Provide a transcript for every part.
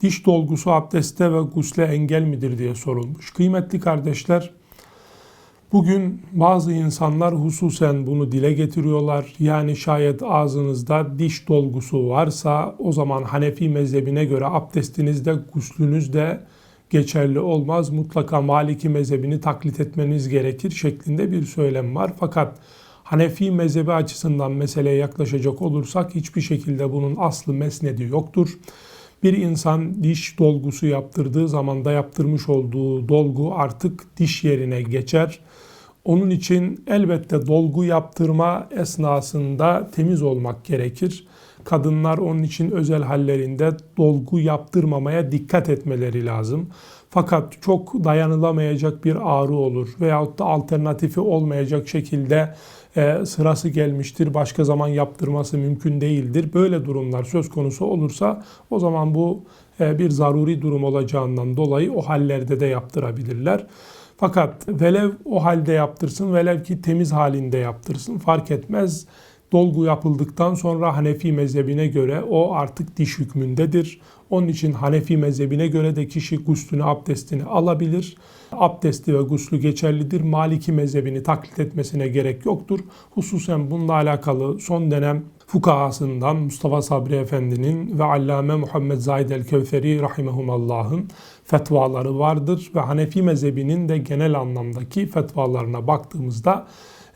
Diş dolgusu abdeste ve gusle engel midir diye sorulmuş. Kıymetli kardeşler, bugün bazı insanlar hususen bunu dile getiriyorlar. Yani şayet ağzınızda diş dolgusu varsa o zaman Hanefi mezhebine göre abdestiniz de guslünüz de geçerli olmaz. Mutlaka Maliki mezhebini taklit etmeniz gerekir şeklinde bir söylem var. Fakat Hanefi mezhebi açısından meseleye yaklaşacak olursak hiçbir şekilde bunun aslı mesnedi yoktur. Bir insan diş dolgusu yaptırdığı zaman da yaptırmış olduğu dolgu artık diş yerine geçer. Onun için elbette dolgu yaptırma esnasında temiz olmak gerekir. Kadınlar onun için özel hallerinde dolgu yaptırmamaya dikkat etmeleri lazım. Fakat çok dayanılamayacak bir ağrı olur veyahut da alternatifi olmayacak şekilde e, sırası gelmiştir. Başka zaman yaptırması mümkün değildir. Böyle durumlar söz konusu olursa o zaman bu e, bir zaruri durum olacağından dolayı o hallerde de yaptırabilirler. Fakat velev o halde yaptırsın, velev ki temiz halinde yaptırsın fark etmez. Dolgu yapıldıktan sonra Hanefi mezhebine göre o artık diş hükmündedir. Onun için Hanefi mezhebine göre de kişi guslünü, abdestini alabilir. Abdesti ve guslü geçerlidir. Maliki mezhebini taklit etmesine gerek yoktur. Hususen bununla alakalı son dönem fukahasından Mustafa Sabri Efendi'nin ve Allame Muhammed Zahid el-Kevferi rahimehumallah'ın fetvaları vardır ve Hanefi mezhebinin de genel anlamdaki fetvalarına baktığımızda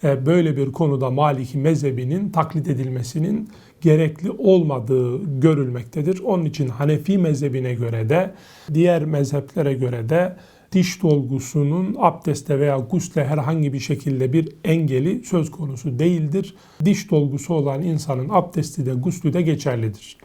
böyle bir konuda Maliki mezhebinin taklit edilmesinin gerekli olmadığı görülmektedir. Onun için Hanefi mezhebine göre de diğer mezheplere göre de diş dolgusunun abdeste veya gusle herhangi bir şekilde bir engeli söz konusu değildir. Diş dolgusu olan insanın abdesti de guslü de geçerlidir.